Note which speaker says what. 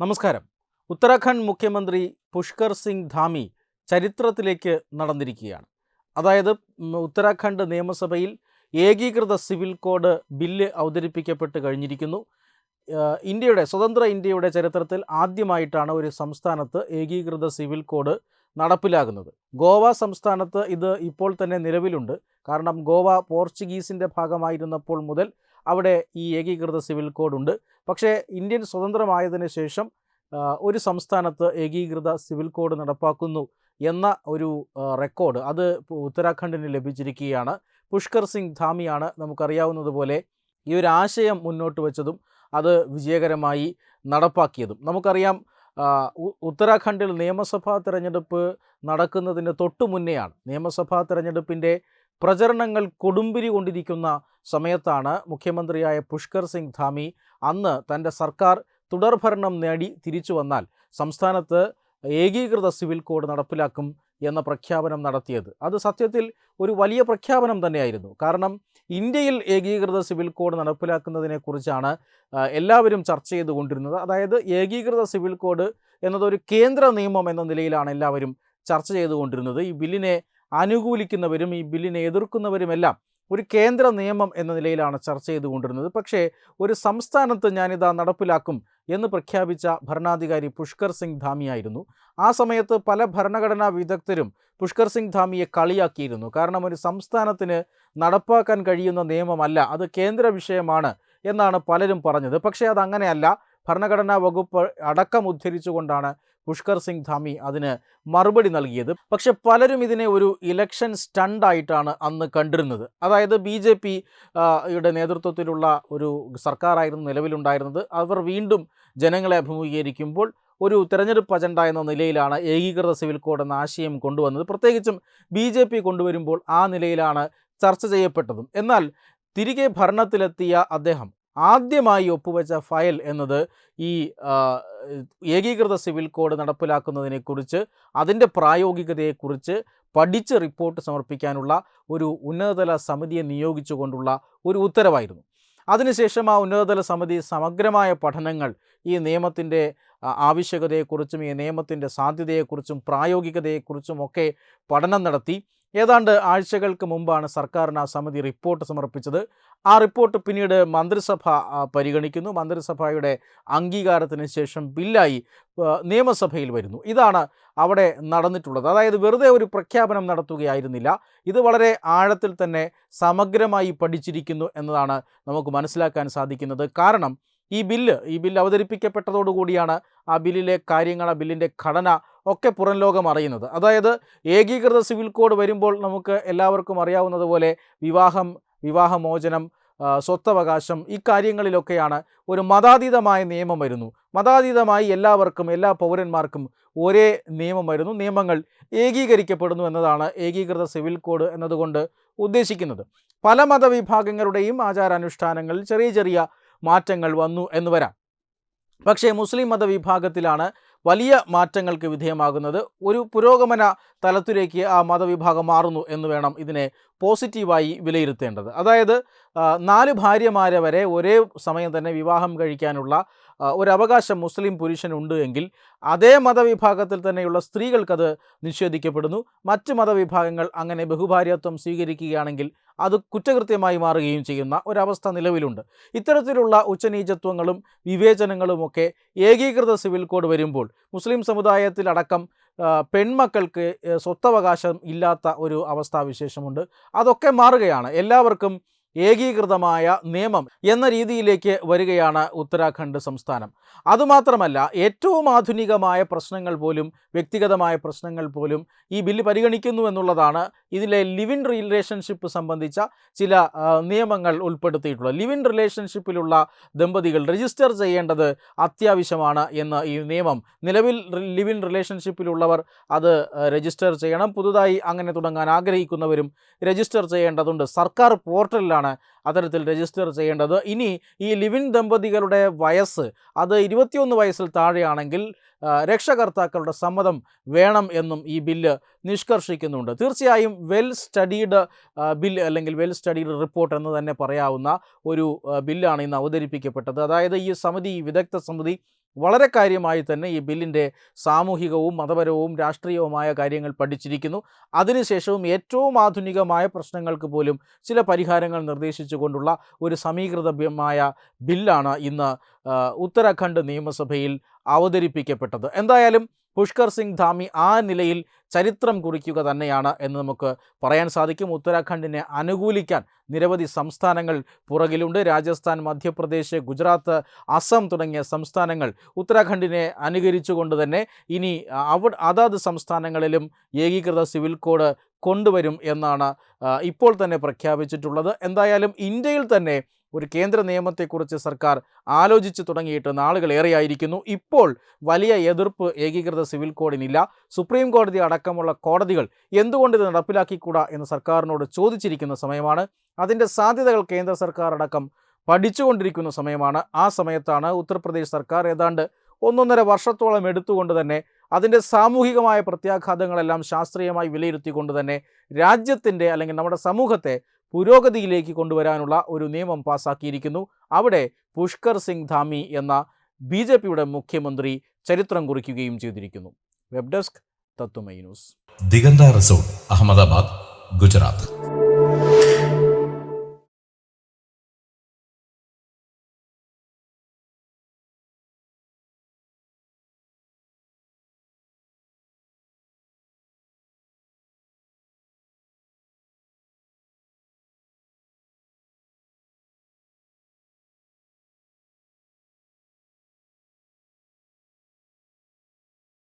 Speaker 1: നമസ്കാരം. ഉത്തരാഖണ്ഡ് മുഖ്യമന്ത്രി പുഷ്കർ സിംഗ് ധാമി ചരിത്രത്തിലേക്ക് നടന്നിരിക്കുകയാണ്. അതായത് ഉത്തരാഖണ്ഡ് നിയമസഭയിൽ ഏകീകൃത സിവിൽ കോഡ് ബില്ല് അവതരിപ്പിക്കപ്പെട്ട് കഴിഞ്ഞിരിക്കുന്നു. ഇന്ത്യയുടെ സ്വതന്ത്ര ഇന്ത്യയുടെ ചരിത്രത്തിൽ ആദ്യമായിട്ടാണ് ഒരു സംസ്ഥാനത്ത് ഏകീകൃത സിവിൽ കോഡ് നടപ്പിലാകുന്നത്. ഗോവ സംസ്ഥാനത്ത് ഇത് ഇപ്പോൾ തന്നെ നിലവിലുണ്ട്. കാരണം ഗോവ പോർച്ചുഗീസിന്റെ ഭാഗമായിരുന്നപ്പോൾ മുതൽ അവിടെ ഈ ഏകീകൃത സിവിൽ കോഡ് ഉണ്ട് പക്ഷേ ഇന്ത്യൻ സ്വതന്ത്രമായതിനു ശേഷം ഒരു സംസ്ഥാനത്ത് ഏകീകൃത സിവിൽ കോഡ് നടപ്പാക്കുന്നു എന്ന ഒരു റെക്കോർഡ് അത് ഉത്തരാഖണ്ഡിന് ലഭിച്ചിരിക്കുകയാണ്. പുഷ്കർ സിംഗ് ധാമിയാണ് നമുക്കറിയാവുന്നതുപോലെ ഈ ഒരു ആശയം മുന്നോട്ട് വെച്ചതും അത് വിജയകരമായി നടപ്പാക്കിയതും. നമുക്കറിയാം ഉത്തരാഖണ്ഡിൽ നിയമസഭാ തിരഞ്ഞെടുപ്പ് നടക്കുന്നതിന് തൊട്ടു മുന്നെയാണ് നിയമസഭാ തെരഞ്ഞെടുപ്പിന്റെ പ്രചരണങ്ങൾ കൊടുമ്പിരി കൊണ്ടിരിക്കുന്ന സമയത്താണ് മുഖ്യമന്ത്രിയായ പുഷ്കർ സിംഗ് ധാമി അന്ന് തന്റെ സർക്കാർ തുടർഭരണം നേടി തിരിച്ചു വന്നാൽ സംസ്ഥാനത്ത് ഏകീകൃത സിവിൽ കോഡ് നടപ്പിലാക്കും എന്ന പ്രഖ്യാപനം നടത്തിയത്. അത് സത്യത്തിൽ ഒരു വലിയ പ്രഖ്യാപനം തന്നെയായിരുന്നു. കാരണം ഇന്ത്യയിൽ ഏകീകൃത സിവിൽ കോഡ് നടപ്പിലാക്കുന്നതിനെക്കുറിച്ചാണ് എല്ലാവരും ചർച്ച ചെയ്തുകൊണ്ടിരുന്നത്. അതായത് ഏകീകൃത സിവിൽ കോഡ് എന്നതൊരു കേന്ദ്ര നിയമം എന്ന നിലയിലാണ് എല്ലാവരും ചർച്ച ചെയ്തുകൊണ്ടിരുന്നത്. ഈ ബില്ലിനെ അനുകൂലിക്കുന്നവരും ഈ ബില്ലിനെ എതിർക്കുന്നവരുമെല്ലാം ഒരു കേന്ദ്ര നിയമം എന്ന നിലയിലാണ് ചർച്ച ചെയ്തുകൊണ്ടിരുന്നത്. പക്ഷേ ഒരു സംസ്ഥാനത്ത് ഞാനിതാ നടപ്പിലാക്കും എന്ന് പ്രഖ്യാപിച്ച ഭരണാധികാരി പുഷ്കർ സിംഗ് ധാമിയായിരുന്നു. ആ സമയത്ത് പല ഭരണഘടനാ വിദഗ്ധരും പുഷ്കർ സിംഗ് ധാമിയെ കളിയാക്കിയിരുന്നു. കാരണം ഒരു സംസ്ഥാനത്തിന് നടപ്പാക്കാൻ കഴിയുന്ന നിയമമല്ല അത് കേന്ദ്ര വിഷയമാണ് എന്നാണ് പലരും പറഞ്ഞത്. പക്ഷേ അതങ്ങനെയല്ല. ഭരണഘടനാ വകുപ്പ് അടക്കം ഉദ്ധരിച്ചുകൊണ്ടാണ് പുഷ്കർ സിംഗ് ധാമി അതിന് മറുപടി നൽകിയത്. പക്ഷെ പലരും ഇതിനെ ഒരു ഇലക്ഷൻ സ്റ്റണ്ടായിട്ടാണ് അന്ന് കണ്ടിരുന്നത്. അതായത് ബി ജെ പി യുടെ നേതൃത്വത്തിലുള്ള ഒരു സർക്കാരായിരുന്നു നിലവിലുണ്ടായിരുന്നത്. അവർ വീണ്ടും ജനങ്ങളെ അഭിമുഖീകരിക്കുമ്പോൾ ഒരു തെരഞ്ഞെടുപ്പ് അജണ്ട എന്ന നിലയിലാണ് ഏകീകൃത സിവിൽ കോഡ് എന്ന ആശയം കൊണ്ടുവന്നത്. പ്രത്യേകിച്ചും ബി ജെ പി കൊണ്ടുവരുമ്പോൾ ആ നിലയിലാണ് ചർച്ച ചെയ്യപ്പെട്ടതും. എന്നാൽ തിരികെ ഭരണത്തിലെത്തിയ അദ്ദേഹം ആദ്യമായി ഒപ്പുവെച്ച ഫയൽ എന്നത് ഈ ഏകീകൃത സിവിൽ കോഡ് നടപ്പിലാക്കുന്നതിനെക്കുറിച്ച് അതിന്റെ പ്രായോഗികതയെക്കുറിച്ച് പഠിച്ച് റിപ്പോർട്ട് സമർപ്പിക്കാനുള്ള ഒരു ഉന്നതതല സമിതിയെ നിയോഗിച്ചുകൊണ്ടുള്ള ഒരു ഉത്തരവായിരുന്നു. അതിനുശേഷം ആ ഉന്നതതല സമിതി സമഗ്രമായ പഠനങ്ങൾ ഈ നിയമത്തിന്റെ ആവശ്യകതയെക്കുറിച്ചും ഈ നിയമത്തിന്റെ സാധ്യതയെക്കുറിച്ചും പ്രായോഗികതയെക്കുറിച്ചും ഒക്കെ പഠനം നടത്തി. ഏതാണ്ട് ആഴ്ചകൾക്ക് മുമ്പാണ് സർക്കാരിന് ആ സമിതി റിപ്പോർട്ട് സമർപ്പിച്ചത്. ആ റിപ്പോർട്ട് പിന്നീട് മന്ത്രിസഭ പരിഗണിക്കുന്നു. മന്ത്രിസഭയുടെ അംഗീകാരത്തിന് ശേഷം ബില്ലായി നിയമസഭയിൽ വരുന്നു. ഇതാണ് അവിടെ നടന്നിട്ടുള്ളത്. അതായത് വെറുതെ ഒരു പ്രഖ്യാപനം നടത്തുകയായിരുന്നില്ല. ഇത് വളരെ ആഴത്തിൽ തന്നെ സമഗ്രമായി പഠിച്ചിരിക്കുന്നു എന്നതാണ് നമുക്ക് മനസ്സിലാക്കാൻ സാധിക്കുന്നത്. കാരണം ഈ ബില്ല് ഈ ബില്ല് അവതരിപ്പിക്കപ്പെട്ടതോടുകൂടിയാണ് ആ ബില്ലിലെ കാര്യങ്ങൾ ആ ബില്ലിന്റെ ഘടന ഒക്കെ പുറം ലോകം അറിയുന്നത്. അതായത് ഏകീകൃത സിവിൽ കോഡ് വരുമ്പോൾ നമുക്ക് എല്ലാവർക്കും അറിയാവുന്നതുപോലെ വിവാഹം വിവാഹമോചനം സ്വത്തവകാശം ഇക്കാര്യങ്ങളിലൊക്കെയാണ് ഒരു മതാതീതമായ നിയമം വരുന്നു. മതാതീതമായി എല്ലാവർക്കും എല്ലാ പൗരന്മാർക്കും ഒരേ നിയമം വരുന്നു. നിയമങ്ങൾ ഏകീകരിക്കപ്പെടുന്നു എന്നതാണ് ഏകീകൃത സിവിൽ കോഡ് എന്നതുകൊണ്ട് ഉദ്ദേശിക്കുന്നത്. പല മതവിഭാഗങ്ങളുടെയും ആചാരാനുഷ്ഠാനങ്ങളിൽ ചെറിയ ചെറിയ മാറ്റങ്ങൾ വന്നു എന്ന് വരാം. പക്ഷേ മുസ്ലിം മതവിഭാഗത്തിലാണ് വലിയ മാറ്റങ്ങൾക്ക് വിധേയമാകുന്നത് ഒരു പുരോഗമന തലത്തിലേക്ക് ആ മതവിഭാഗം മാറുന്നു എന്ന് വേണം ഇതിനെ പോസിറ്റീവായി വിലയിരുത്തേണ്ടത്. അതായത് നാല് ഭാര്യമാരെ വരെ ഒരേ സമയം തന്നെ വിവാഹം കഴിക്കാനുള്ള ഒരു അവകാശം മുസ്ലിം പുരുഷനുണ്ട് എങ്കിൽ അതേ മതവിഭാഗത്തിൽ തന്നെയുള്ള സ്ത്രീകൾക്കത് നിഷേധിക്കപ്പെടുന്നു. മറ്റ് മതവിഭാഗങ്ങൾ അങ്ങനെ ബഹുഭാര്യത്വം സ്വീകരിക്കുകയാണെങ്കിൽ അത് കുറ്റകൃത്യമായി മാറുകയും ചെയ്യുന്ന ഒരവസ്ഥ നിലവിലുണ്ട്. ഇത്തരത്തിലുള്ള ഉച്ചനീചത്വങ്ങളും വിവേചനങ്ങളുമൊക്കെ ഏകീകൃത സിവിൽ കോഡ് വരുമ്പോൾ മുസ്ലിം സമുദായത്തിലടക്കം പെൺമക്കൾക്ക് സ്വത്തവകാശം ഇല്ലാത്ത ഒരു അവസ്ഥാവിശേഷമുണ്ട്. അതൊക്കെ മാറുകയാണ്. എല്ലാവർക്കും ഏകീകൃതമായ നിയമം എന്ന രീതിയിലേക്ക് വരികയാണ് ഉത്തരാഖണ്ഡ് സംസ്ഥാനം. അതുമാത്രമല്ല ഏറ്റവും ആധുനികമായ പ്രശ്നങ്ങൾ പോലും വ്യക്തിഗതമായ പ്രശ്നങ്ങൾ പോലും ഈ ബില്ല് പരിഗണിക്കുന്നു എന്നുള്ളതാണ് ഇതിലെ ലിവിൻ റിലേഷൻഷിപ്പ് സംബന്ധിച്ച ചില നിയമങ്ങൾ ഉൾപ്പെടുത്തിയിട്ടുള്ളത് ലിവിൻ റിലേഷൻഷിപ്പിലുള്ള ദമ്പതികൾ രജിസ്റ്റർ ചെയ്യേണ്ടത് അത്യാവശ്യമാണ് എന്ന് ഈ നിയമം. നിലവിൽ ലിവിൻ റിലേഷൻഷിപ്പിലുള്ളവർ അത് രജിസ്റ്റർ ചെയ്യണം. പുതുതായി അങ്ങനെ തുടങ്ങാൻ ആഗ്രഹിക്കുന്നവരും രജിസ്റ്റർ ചെയ്യേണ്ടതുണ്ട്. സർക്കാർ പോർട്ടലിലാണ് അത്തരത്തിൽ രജിസ്റ്റർ ചെയ്യേണ്ടത്. ഇനി ഈ ലിവിൻ ദമ്പതികളുടെ വയസ്സ് അത് ഇരുപത്തിയൊന്ന് വയസ്സിൽ താഴെയാണെങ്കിൽ രക്ഷകർത്താക്കളുടെ സമ്മതം വേണം എന്നും ഈ ബില്ല് നിഷ്കർഷിക്കുന്നുണ്ട്. തീർച്ചയായും വെൽ സ്റ്റഡീഡ് ബില്ല് അല്ലെങ്കിൽ വെൽ സ്റ്റഡീഡ് റിപ്പോർട്ട് എന്ന് തന്നെ പറയാവുന്ന ഒരു ബില്ലാണ് ഇന്ന് അവതരിപ്പിക്കപ്പെട്ടത്. അതായത് ഈ സമിതി വിദഗ്ധ സമിതി വളരെ കാര്യമായി തന്നെ ഈ ബില്ലിന്റെ സാമൂഹികവും മതപരവും രാഷ്ട്രീയവുമായ കാര്യങ്ങൾ പഠിച്ചിരിക്കുന്നു. അതിനുശേഷവും ഏറ്റവും ആധുനികമായ പ്രശ്നങ്ങൾക്ക് പോലും ചില പരിഹാരങ്ങൾ നിർദ്ദേശിച്ചുകൊണ്ടുള്ള ഒരു സമീകൃതമായ ബില്ലാണ് ഇന്ന് ഉത്തരാഖണ്ഡ് നിയമസഭയിൽ അവതരിപ്പിക്കപ്പെട്ടത്. എന്തായാലും പുഷ്കർ സിംഗ് ധാമി ആ നിലയിൽ ചരിത്രം കുറിക്കുക തന്നെയാണ് എന്ന് നമുക്ക് പറയാൻ സാധിക്കും. ഉത്തരാഖണ്ഡിനെ അനുകൂലിക്കാൻ നിരവധി സംസ്ഥാനങ്ങൾ പുറകിലുണ്ട്. രാജസ്ഥാൻ മധ്യപ്രദേശ് ഗുജറാത്ത് അസം തുടങ്ങിയ സംസ്ഥാനങ്ങൾ ഉത്തരാഖണ്ഡിനെ അനുകരിച്ചുകൊണ്ട് തന്നെ ഇനി അവ അതാത് സംസ്ഥാനങ്ങളിലും ഏകീകൃത സിവിൽ കോഡ് കൊണ്ടുവരും എന്നാണ് ഇപ്പോൾ തന്നെ പ്രഖ്യാപിച്ചിട്ടുള്ളത്. എന്തായാലും ഇന്ത്യയിൽ തന്നെ ഒരു കേന്ദ്ര നിയമത്തെക്കുറിച്ച് സർക്കാർ ആലോചിച്ച് തുടങ്ങിയിട്ട് നാളുകളേറെയായിരിക്കുന്നു ഇപ്പോൾ വലിയ എതിർപ്പ് ഏകീകൃത സിവിൽ കോഡിനില്ല. സുപ്രീം കോടതി അടക്കമുള്ള കോടതികൾ എന്തുകൊണ്ട് ഇത് നടപ്പിലാക്കിക്കൂടാ എന്ന് സർക്കാരിനോട് ചോദിച്ചിരിക്കുന്ന സമയമാണ്. അതിന്റെ സാധ്യതകൾ കേന്ദ്ര സർക്കാർ അടക്കം പഠിച്ചുകൊണ്ടിരിക്കുന്ന സമയമാണ്. ആ സമയത്താണ് ഉത്തർപ്രദേശ് സർക്കാർ ഏതാണ്ട് ഒന്നൊന്നര വർഷത്തോളം എടുത്തുകൊണ്ട് തന്നെ അതിന്റെ സാമൂഹികമായ പ്രത്യാഘാതങ്ങളെല്ലാം ശാസ്ത്രീയമായി വിലയിരുത്തിക്കൊണ്ട് തന്നെ രാജ്യത്തിന്റെ അല്ലെങ്കിൽ നമ്മുടെ സമൂഹത്തെ പുരോഗതിയിലേക്ക് കൊണ്ടുവരാനുള്ള ഒരു നിയമം പാസാക്കിയിരിക്കുന്നു. അവിടെ പുഷ്കർ സിംഗ് ധാമി എന്ന ബി ജെ പിയുടെ മുഖ്യമന്ത്രി ചരിത്രം കുറിക്കുകയും ചെയ്തിരിക്കുന്നു. Web desk Tatwamayi news.
Speaker 2: Diganta resort Ahmedabad Gujarat.